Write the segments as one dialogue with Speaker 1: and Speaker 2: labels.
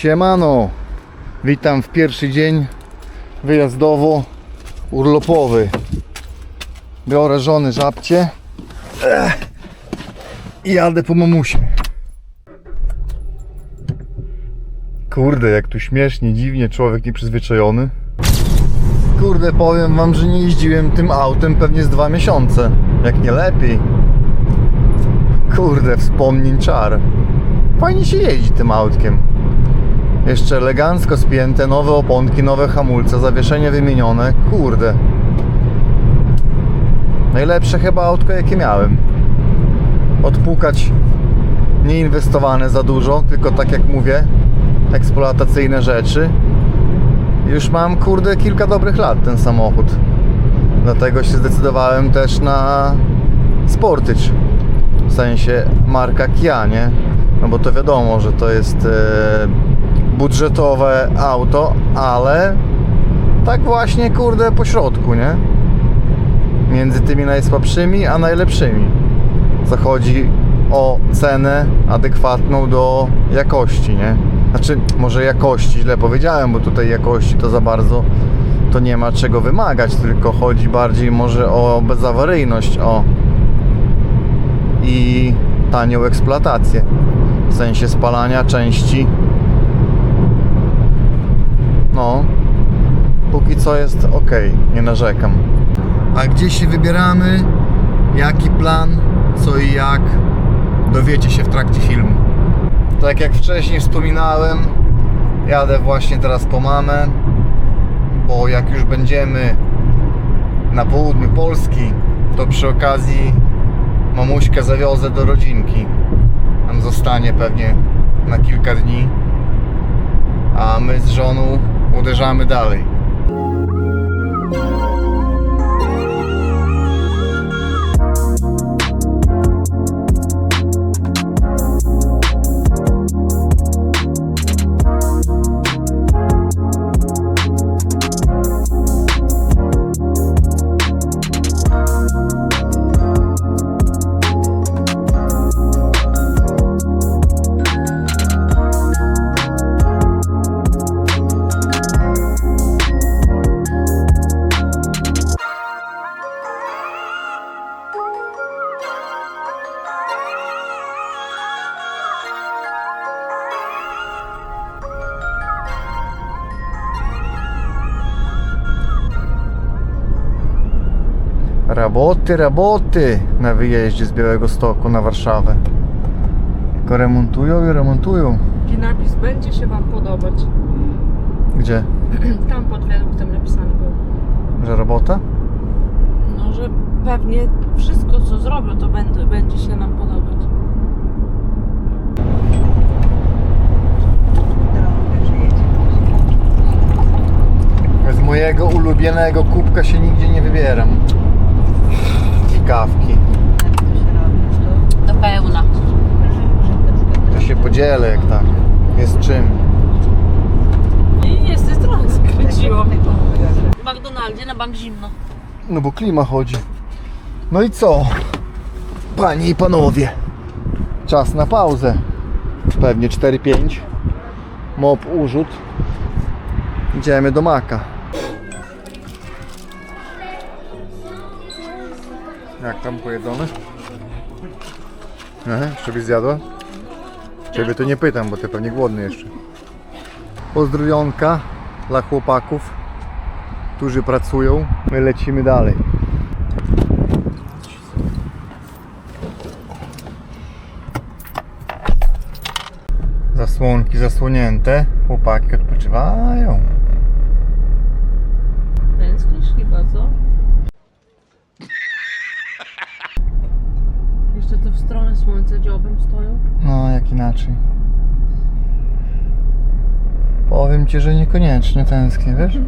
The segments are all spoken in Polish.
Speaker 1: Siemano, witam w pierwszy dzień wyjazdowo urlopowy. Biorę żony żabcie i jadę po mamusie. Kurde, jak tu śmiesznie, dziwnie, człowiek nieprzyzwyczajony. Kurde, powiem wam, że nie jeździłem tym autem pewnie z dwa miesiące, jak nie lepiej. Kurde, wspomnień czar. Fajnie się jeździ tym autkiem. Jeszcze elegancko spięte, nowe oponki, nowe hamulce, zawieszenie wymienione. Kurde. Najlepsze chyba autko jakie miałem. Odpukać nieinwestowane za dużo, tylko tak jak mówię, eksploatacyjne rzeczy. Już mam kurde kilka dobrych lat ten samochód. Dlatego się zdecydowałem też na Sportage. W sensie marka Kia, nie? No bo to wiadomo, że to jest e, budżetowe auto, ale tak właśnie kurde po środku, nie? Między tymi najsłabszymi a najlepszymi. Zachodzi o cenę adekwatną do jakości, nie? Znaczy, może jakości, źle powiedziałem, bo tutaj jakości to za bardzo to nie ma czego wymagać, tylko chodzi bardziej może o bezawaryjność, o i tanią eksploatację w sensie spalania części. No, póki co jest ok, nie narzekam. A gdzie się wybieramy? Jaki plan? Co i jak? Dowiecie się w trakcie filmu. Tak jak wcześniej wspominałem, jadę właśnie teraz po mamę, bo jak już będziemy na południu Polski, to przy okazji mamuśkę zawiozę do rodzinki. Tam zostanie pewnie na kilka dni, a my z żoną uderzamy dalej. Roboty, roboty na wyjeździe z Białego Stoku na Warszawę. Tylko remontują i remontują.
Speaker 2: Taki napis będzie się Wam podobać.
Speaker 1: Gdzie?
Speaker 2: Tam pod wiaduktem napisane było.
Speaker 1: Że robota?
Speaker 2: No, że pewnie wszystko co zrobią to będzie, będzie się nam podobać.
Speaker 1: Z mojego ulubionego kubka się nigdzie nie wybieram. Kawki.
Speaker 2: Do pełna.
Speaker 1: To się podzielę jak tak. Jest czym.
Speaker 2: I jest trochę skręciło. W McDonaldzie na bank zimno.
Speaker 1: No bo klima chodzi. No i co? Panie i panowie. Czas na pauzę. Pewnie 4-5. Mop urzut. Idziemy do maka. Jak tam pojedzone? Aha, jeszcze byś zjadła? Ciebie to nie pytam, bo ty pewnie głodny jeszcze. Pozdrowionka dla chłopaków, którzy pracują. My lecimy dalej. Zasłonki zasłonięte, chłopaki odpoczywają. Inaczej. Powiem ci, że niekoniecznie tęsknię, wiesz?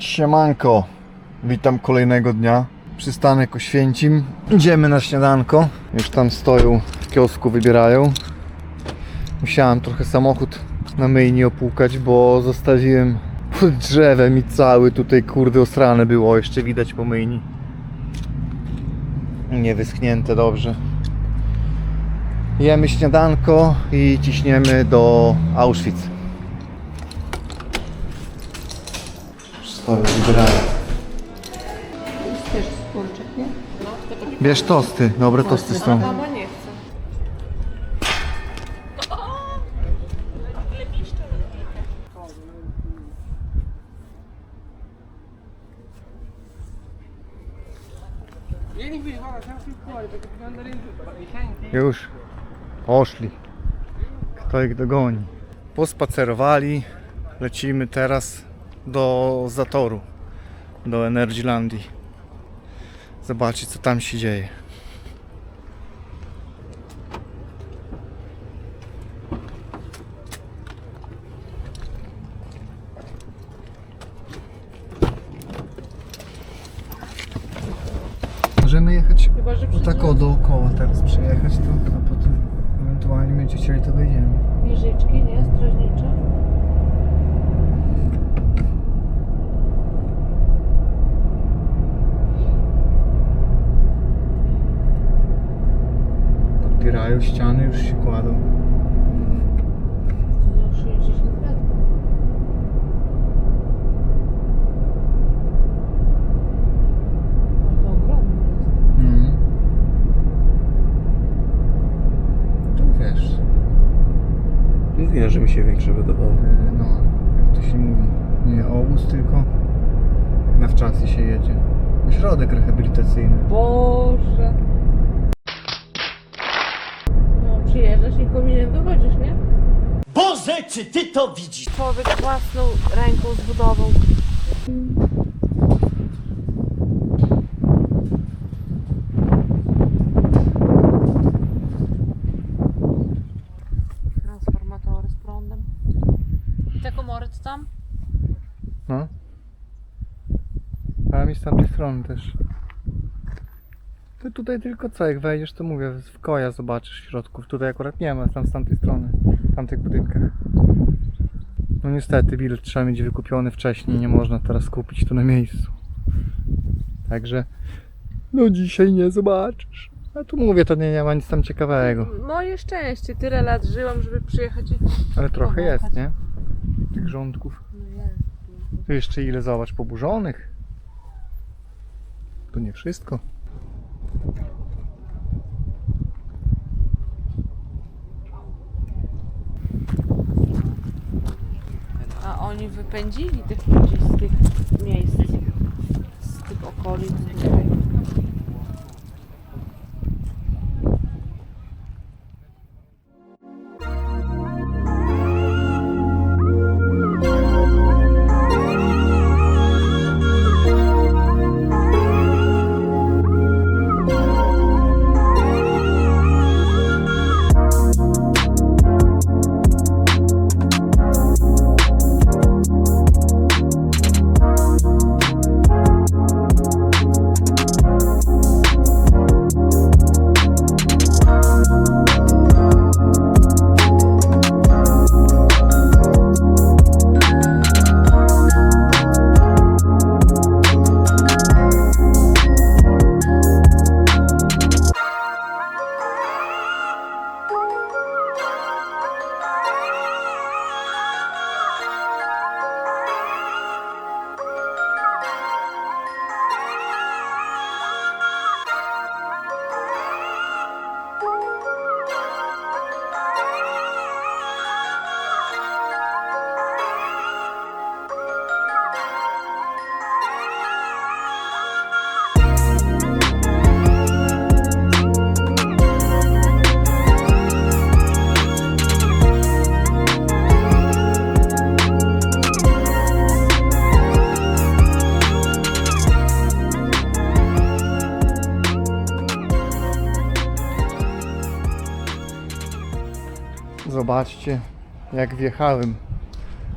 Speaker 1: Siemanko, witam kolejnego dnia. Przystanek Oświęcim. Idziemy na śniadanko. Już tam stoją w kiosku, wybierają. Musiałem trochę samochód na myjni opłukać, bo zostawiłem pod drzewem i cały tutaj kurde osrane było. Jeszcze widać po myjni. Nie wyschnięte dobrze. Jemy śniadanko i ciśniemy do Auschwitz. Stoją, wybierają.
Speaker 3: Też nie?
Speaker 1: Bierz tosty, dobre tosty są. Już poszli. Kto ich dogoni? Pospacerowali. Lecimy teraz do Zatoru, do Energylandii. Zobaczyć co tam się dzieje. Możemy jechać
Speaker 3: Chyba, że
Speaker 1: no tak o dookoła teraz przejechać, to, a potem ewentualnie będziecie chcieli to wyjdziemy.
Speaker 3: Wieżyczki, nie? Strażnicze.
Speaker 1: Podpierają ściany, już się kładą.
Speaker 3: To za 60 metrów. No to ogromne jest.
Speaker 1: Mhm. Tu wiesz,
Speaker 4: Mówiłem, że mi się większe wydawało.
Speaker 1: e, no, jak to się mówi, nie obóz, tylko na wczasy się jedzie. Ośrodek rehabilitacyjny.
Speaker 3: Boże. No, przyjeżdżasz i kominem wychodzisz, nie?
Speaker 5: Boże, czy ty to widzisz?
Speaker 3: Człowiek własną ręką zbudował. Transformatory z prądem.
Speaker 2: Te komory to tam?
Speaker 1: No. Tam i z tamtej strony też. Ty tutaj tylko co, jak wejdziesz to mówię, w koja zobaczysz w środku. Tutaj akurat nie ma, tam z tamtej strony, w tamtych budynkach. No niestety bilet trzeba mieć wykupiony wcześniej, nie można teraz kupić tu na miejscu. Także no dzisiaj nie zobaczysz. A tu mówię, to nie, nie ma nic tam ciekawego.
Speaker 3: Moje szczęście, tyle lat żyłam, żeby przyjechać i...
Speaker 1: Ale trochę jest,
Speaker 3: Pomachać.
Speaker 1: nie? Tych rządków.
Speaker 3: No jest.
Speaker 1: Tu jeszcze ile zobacz poburzonych. To nie wszystko.
Speaker 3: A oni wypędzili tych ludzi z tych miejsc, z tych okolic tutaj.
Speaker 1: Jak wjechałem.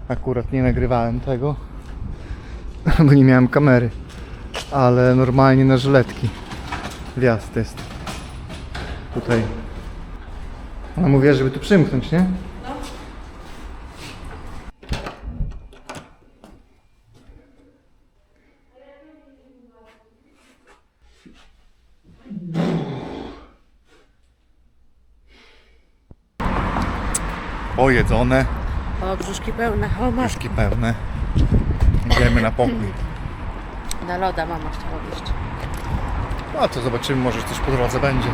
Speaker 1: Akurat nie nagrywałem tego. bo nie miałem kamery. Ale normalnie na żyletki. Wjazd jest. Tutaj. Ona mówiła, żeby tu przymknąć, nie? Ojedzone,
Speaker 3: O, brzuszki pełne. O, masz.
Speaker 1: puszki pełne. Idziemy na pokój.
Speaker 3: Na loda mama chciała jeszcze.
Speaker 1: A to zobaczymy, może coś po drodze będzie.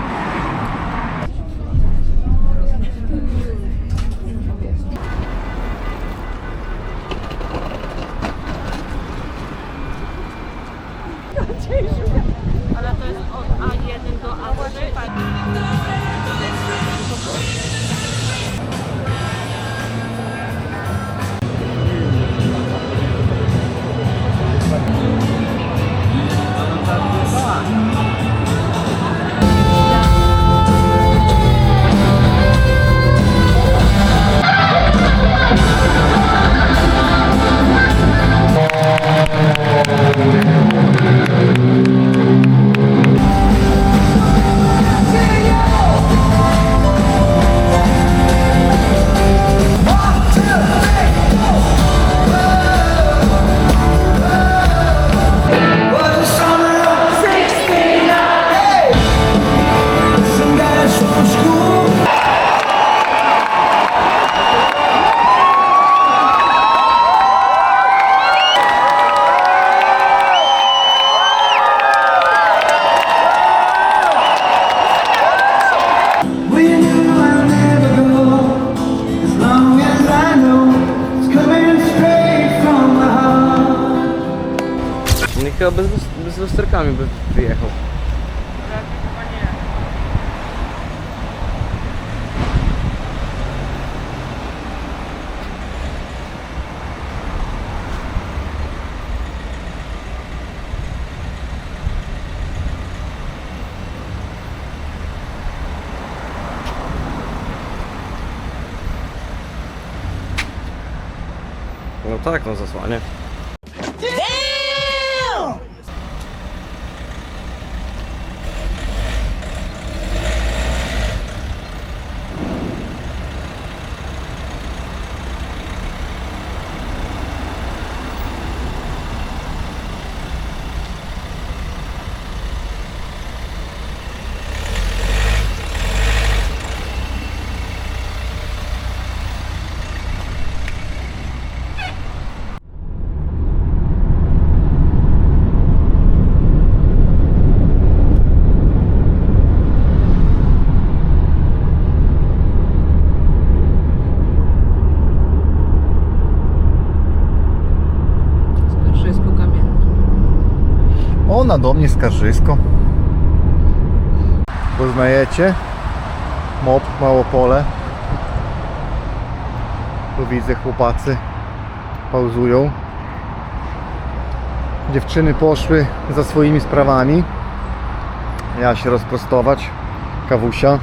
Speaker 4: Chyba bez, bez lusterkami by wyjechał. No tak, no zasłanie.
Speaker 3: Skarżysko kamienne.
Speaker 1: Ona do mnie skarżysko. Poznajecie? Mop Małopole. Tu widzę chłopacy pauzują. Dziewczyny poszły za swoimi sprawami. Ja się rozprostować. Kawusia.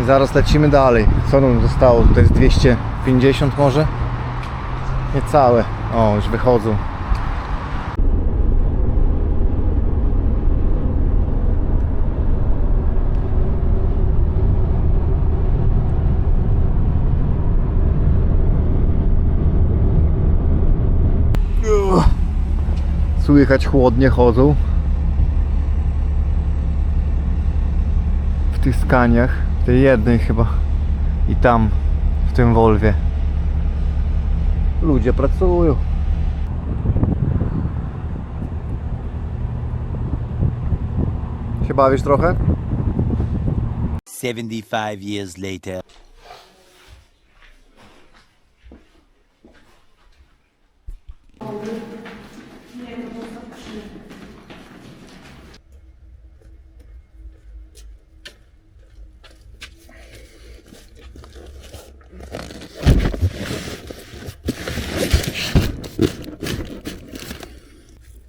Speaker 1: I zaraz lecimy dalej. Co nam zostało? To jest 250 może? Niecałe. O, już wychodzą. Słychać chłodnie chodzą. W tych skaniach. W tej jednej chyba. I tam, w tym Volwie. Ludzie pracują. Się bawisz trochę?
Speaker 5: 75 years later.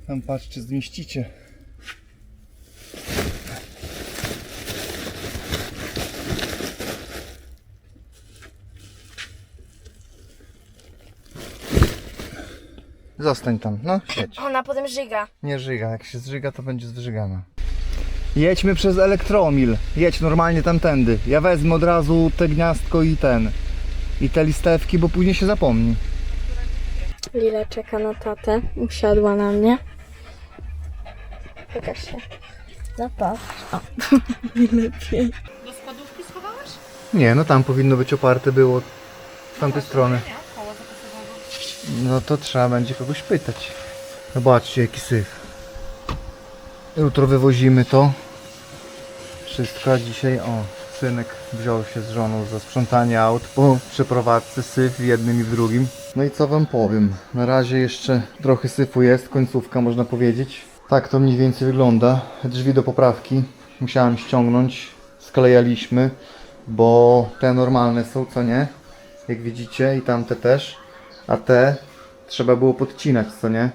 Speaker 1: Tam patrz, czy zmieścicie. Zostań tam, no siedź.
Speaker 6: Ona potem żyga.
Speaker 1: Nie żyga, jak się zżyga, to będzie zżygana. Jedźmy przez elektromil. Jedź normalnie tamtędy. Ja wezmę od razu te gniazdko i ten. I te listewki, bo później się zapomni.
Speaker 6: Lila czeka na tatę. Usiadła na mnie. Pokaż się. No patrz. O, najlepiej.
Speaker 3: Do składówki schowałeś?
Speaker 1: Nie, no tam powinno być oparte było z tamtej strony. No to trzeba będzie kogoś pytać. Zobaczcie jaki syf. Jutro wywozimy to. Wszystko, dzisiaj o, synek wziął się z żoną za sprzątanie aut po przeprowadzce syf w jednym i w drugim. No i co wam powiem, na razie jeszcze trochę syfu jest, końcówka można powiedzieć. Tak to mniej więcej wygląda. Drzwi do poprawki musiałem ściągnąć, sklejaliśmy, bo te normalne są, co nie? Jak widzicie i tamte też, a te trzeba było podcinać, co nie?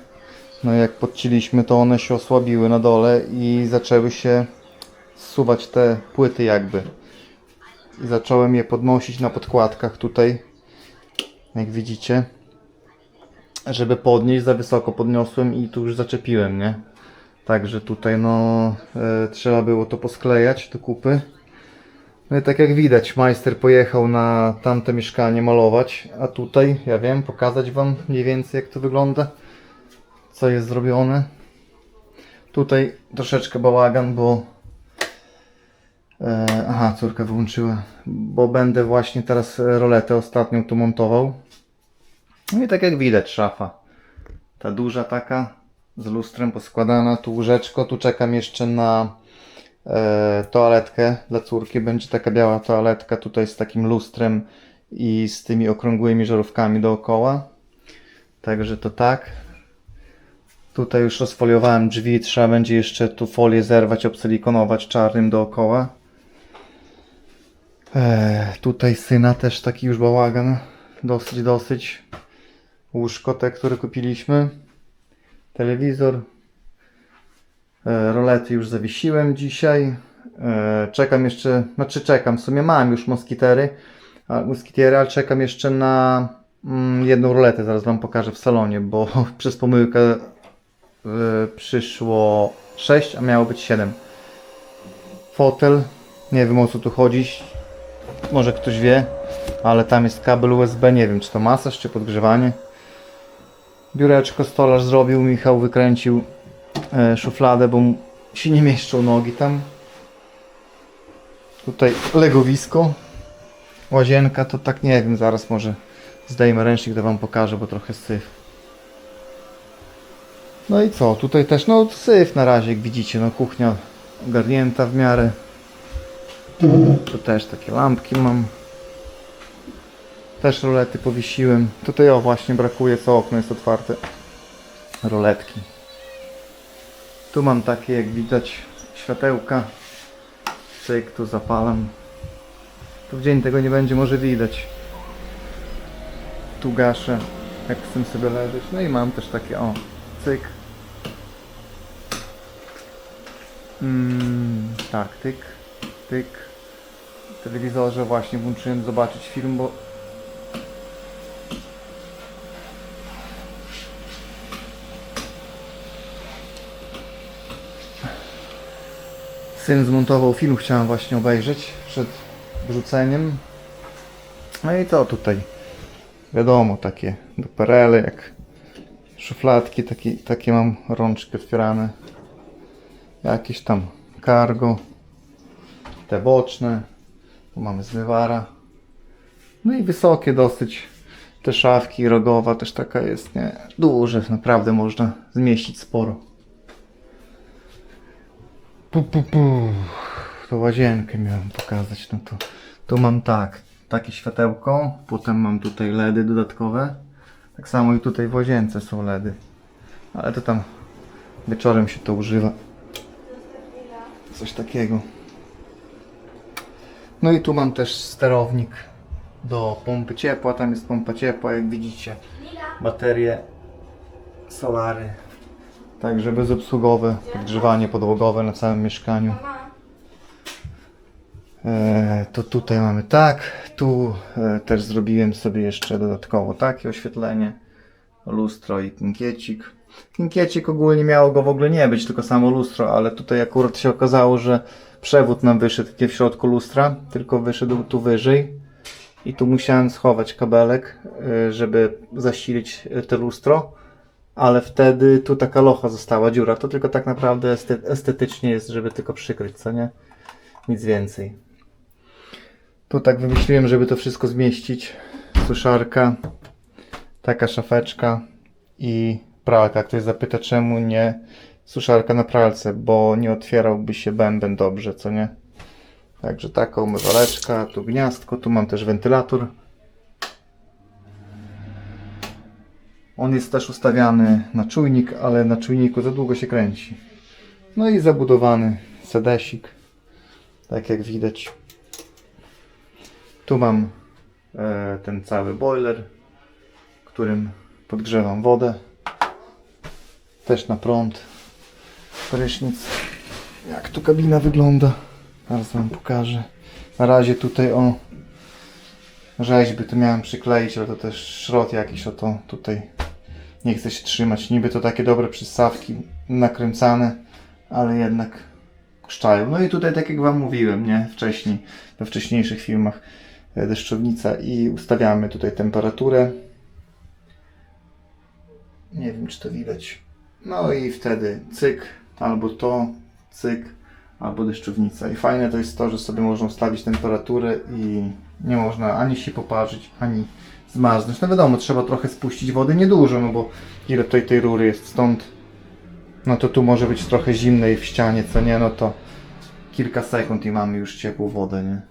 Speaker 1: No jak podciliśmy, to one się osłabiły na dole i zaczęły się zsuwać te płyty jakby. I zacząłem je podnosić na podkładkach tutaj, jak widzicie. Żeby podnieść, za wysoko podniosłem i tu już zaczepiłem, nie? Także tutaj no e, trzeba było to posklejać do kupy. No i tak jak widać, majster pojechał na tamte mieszkanie malować, a tutaj, ja wiem, pokazać wam mniej więcej jak to wygląda, co jest zrobione. Tutaj troszeczkę bałagan, bo e, aha, córka wyłączyła, bo będę właśnie teraz roletę ostatnią tu montował. No i tak jak widać, szafa. Ta duża taka, z lustrem poskładana, tu łóżeczko, tu czekam jeszcze na toaletkę dla córki. Będzie taka biała toaletka tutaj z takim lustrem i z tymi okrągłymi żarówkami dookoła. Także to tak. Tutaj już rozfoliowałem drzwi, trzeba będzie jeszcze tu folię zerwać, obsilikonować czarnym dookoła. E, tutaj syna też taki już bałagan. Dosyć, dosyć. Łóżko te, które kupiliśmy. Telewizor, E, Rolety już zawiesiłem dzisiaj. E, Czekam jeszcze, znaczy czekam, w sumie mam już moskitery, moskitiery, ale czekam jeszcze na mm, jedną roletę, zaraz Wam pokażę w salonie, bo przez pomyłkę e, przyszło 6, a miało być 7. Fotel, nie wiem o co tu chodzi, może ktoś wie, ale tam jest kabel USB, nie wiem czy to masaż, czy podgrzewanie. Biureczko stolarz zrobił, Michał wykręcił e, szufladę, bo się nie mieszczą nogi tam. Tutaj legowisko. Łazienka to tak nie wiem, zaraz może zdejmę ręcznik, to wam pokażę, bo trochę syf. No i co, tutaj też no syf na razie, jak widzicie, no kuchnia ogarnięta w miarę. Tu też takie lampki mam. Też rolety powiesiłem. Tutaj o właśnie brakuje, co okno jest otwarte. Roletki. Tu mam takie, jak widać, światełka. Cyk, tu zapalam. Tu w dzień tego nie będzie może widać. Tu gaszę, jak chcę sobie leżeć. No i mam też takie, o, cyk. Mm, tak, tyk, tyk. W telewizorze właśnie włączyłem zobaczyć film, bo Syn zmontował film, chciałem właśnie obejrzeć przed wrzuceniem. No i co tutaj? Wiadomo, takie duperele, jak szufladki, takie, takie mam rączki otwierane. Jakieś tam cargo. Te boczne. Tu mamy zmywara. No i wysokie dosyć. Te szafki, rogowa też taka jest, nie? Duże, naprawdę można zmieścić sporo. Pu, pu, pu. To łazienkę miałem pokazać. No to tu mam tak, takie światełko, potem mam tutaj LEDy dodatkowe. Tak samo i tutaj w łazience są LEDy. Ale to tam wieczorem się to używa. Coś takiego. No i tu mam też sterownik do pompy ciepła. Tam jest pompa ciepła, jak widzicie. Baterie, solary. Także bezobsługowe podgrzewanie podłogowe na całym mieszkaniu. E, to tutaj mamy tak, tu e, też zrobiłem sobie jeszcze dodatkowo takie oświetlenie. lustro i kinkiecik. Kinkiecik ogólnie miało go w ogóle nie być, tylko samo lustro, ale tutaj akurat się okazało, że przewód nam wyszedł nie w środku lustra, tylko wyszedł tu wyżej. I tu musiałem schować kabelek, y, żeby zasilić to lustro, ale wtedy tu taka locha została, dziura. To tylko tak naprawdę estet- estetycznie jest, żeby tylko przykryć, co nie? Nic więcej. Tu tak wymyśliłem, żeby to wszystko zmieścić. Suszarka, taka szafeczka i pralka. Ktoś zapyta, czemu nie suszarka na pralce, bo nie otwierałby się bęben dobrze, co nie? Także taka umywaleczka, tu gniazdko, tu mam też wentylator. On jest też ustawiany na czujnik, ale na czujniku za długo się kręci. No i zabudowany sedesik, tak jak widać. Tu mam e, ten cały boiler, którym podgrzewam wodę. Też na prąd. Prysznic. Jak tu kabina wygląda? Zaraz wam pokażę. Na razie tutaj o rzeźby tu miałem przykleić, ale to też szrot jakiś o to tutaj nie chce się trzymać. Niby to takie dobre przystawki nakręcane, ale jednak krzczają. No i tutaj tak jak wam mówiłem, nie? Wcześniej, we wcześniejszych filmach e, deszczownica i ustawiamy tutaj temperaturę. Nie wiem czy to widać. No i wtedy cyk, albo to, cyk, albo deszczownica. I fajne to jest to, że sobie można ustawić temperaturę i nie można ani się poparzyć, ani zmarznąć. No wiadomo, trzeba trochę spuścić wody, niedużo, no bo ile tutaj tej rury jest stąd. No to tu może być trochę zimnej w ścianie, co nie, no to kilka sekund i mamy już ciepłą wodę, nie?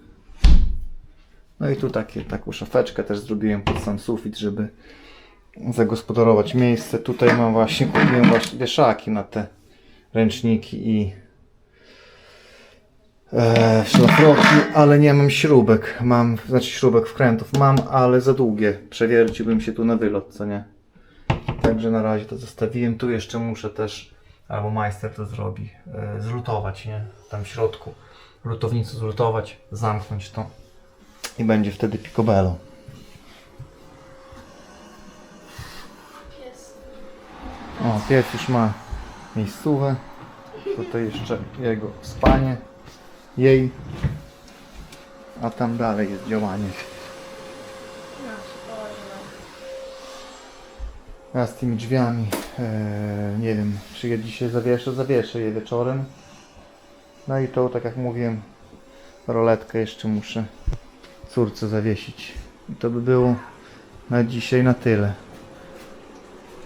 Speaker 1: No i tu takie, taką szafeczkę też zrobiłem pod sam sufit, żeby zagospodarować miejsce. Tutaj mam właśnie, kupiłem właśnie wieszaki na te ręczniki i e, szlafroki, ale nie mam śrubek. Mam, znaczy śrubek wkrętów mam, ale za długie. Przewierciłbym się tu na wylot, co nie? Także na razie to zostawiłem. Tu jeszcze muszę też, albo majster to zrobi, e, zlutować, nie? Tam w środku. Lutownicę zlutować, zamknąć to i będzie wtedy picobello. O, pies już ma miejscówę. Tutaj jeszcze jego spanie, jej, a tam dalej jest działanie. Ja z tymi drzwiami, e, nie wiem, czy je dzisiaj zawieszę, zawieszę je wieczorem. No i to, tak jak mówiłem, roletkę jeszcze muszę córce zawiesić. I to by było na dzisiaj na tyle.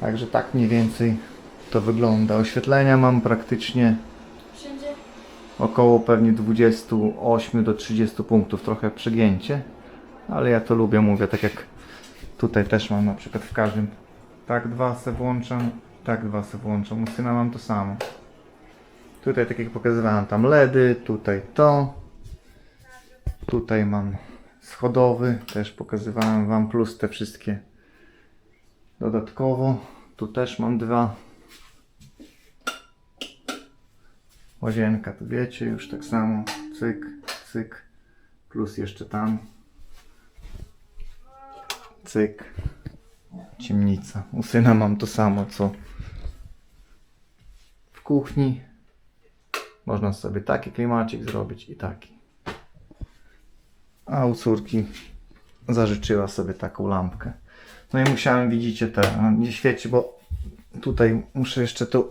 Speaker 1: Także tak mniej więcej to wygląda. Oświetlenia mam praktycznie około pewnie 28 do 30 punktów, trochę przegięcie, ale ja to lubię, mówię, tak jak tutaj też mam na przykład w każdym tak dwa se włączam, tak dwa se włączam, u syna mam to samo. Tutaj tak jak pokazywałem, tam LEDy, tutaj to, tutaj mam schodowy, też pokazywałem wam, plus te wszystkie dodatkowo. Tu też mam dwa. Łazienka, tu wiecie, już tak samo. Cyk, cyk. Plus jeszcze tam. Cyk. Ciemnica. U syna mam to samo, co w kuchni. Można sobie taki klimacik zrobić i taki. A u córki zażyczyła sobie taką lampkę. No i musiałem, widzicie, te, nie świeci, bo tutaj muszę jeszcze to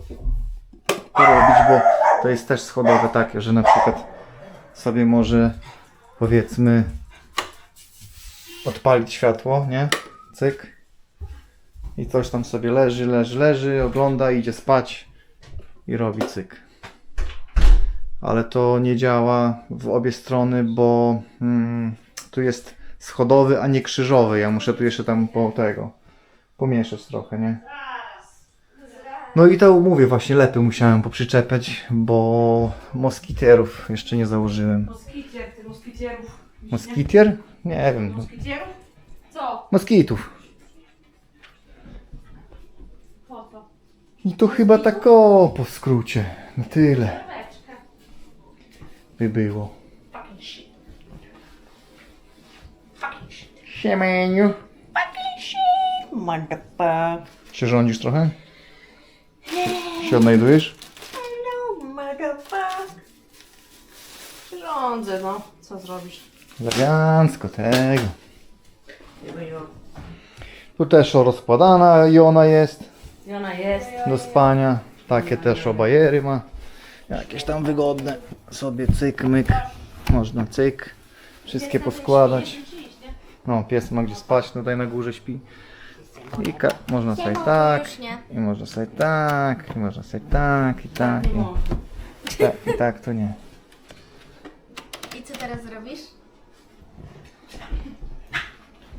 Speaker 1: porobić, bo to jest też schodowe takie, że na przykład sobie może powiedzmy odpalić światło, nie? Cyk. I coś tam sobie leży, leży, leży, ogląda, idzie spać i robi cyk. Ale to nie działa w obie strony, bo mm, tu jest schodowy, a nie krzyżowy. Ja muszę tu jeszcze tam po tego pomieszać trochę, nie? No i to mówię, właśnie lepy musiałem poprzyczepiać, bo moskitierów jeszcze nie założyłem.
Speaker 3: Moskitier, ty moskitierów.
Speaker 1: Moskitier? Nie wiem.
Speaker 3: Moskitierów? Co?
Speaker 1: Moskitów.
Speaker 3: Po co?
Speaker 1: I to chyba tak o po skrócie. Na tyle
Speaker 3: Leweczka.
Speaker 1: by było.
Speaker 3: Fucking shit.
Speaker 1: Siemeniu.
Speaker 3: Fucking shit. Motherfucker.
Speaker 1: Się rządzisz trochę? Się odnajdujesz?
Speaker 3: Rządzę, no. Co zrobisz?
Speaker 1: Elegancko tego. Tu też o rozkładana i ona jest
Speaker 3: I ona jest.
Speaker 1: do spania. Takie też obajery ma. Jakieś tam wygodne. Sobie cyk, myk. Można cyk. Wszystkie poskładać. No, pies ma gdzie spać, tutaj na górze śpi. I ka- można sobie tak, i można sobie tak, i można sobie tak, i tak, i, i tak, i tak to nie.
Speaker 6: I co teraz zrobisz?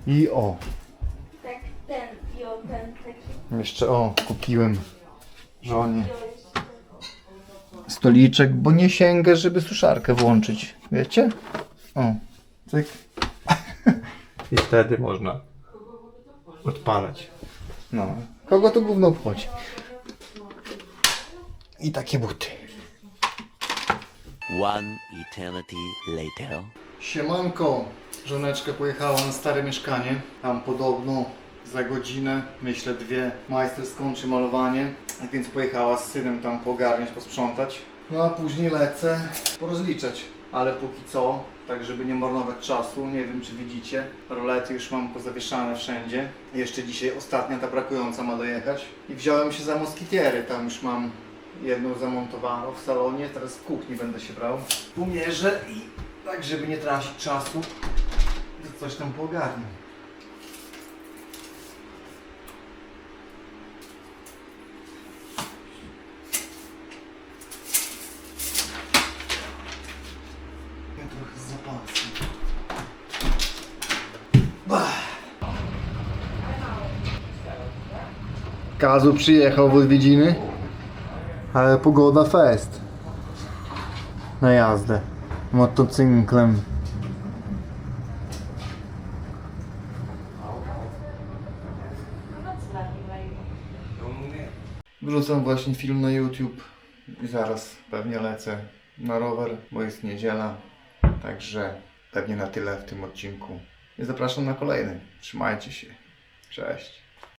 Speaker 1: I o,
Speaker 6: Tak, ten i o ten taki.
Speaker 1: Jeszcze o, kupiłem żonie stoliczek, bo nie sięgę, żeby suszarkę włączyć. Wiecie? O, cyk. I wtedy można odpalać. No, kogo to gówno obchodzi? I takie buty.
Speaker 5: One eternity later.
Speaker 1: Siemanko, żoneczka pojechała na stare mieszkanie. Tam podobno za godzinę, myślę dwie, majster skończy malowanie. Tak więc pojechała z synem tam pogarniać, posprzątać. No a później lecę porozliczać. Ale póki co, tak żeby nie marnować czasu, nie wiem czy widzicie, rolety już mam pozawieszane wszędzie. Jeszcze dzisiaj ostatnia ta brakująca ma dojechać. I wziąłem się za moskitiery, tam już mam jedną zamontowaną w salonie, teraz w kuchni będę się brał. Umierzę i tak, żeby nie tracić czasu, to coś tam poogarnę. Ja trochę z zapasem. Bah. Kazu przyjechał w odwiedziny, ale pogoda fest na jazdę motocyklem. Wrzucam właśnie film na YouTube i zaraz pewnie lecę na rower, bo jest niedziela. Także pewnie na tyle w tym odcinku. I zapraszam na kolejny. Trzymajcie się. Cześć.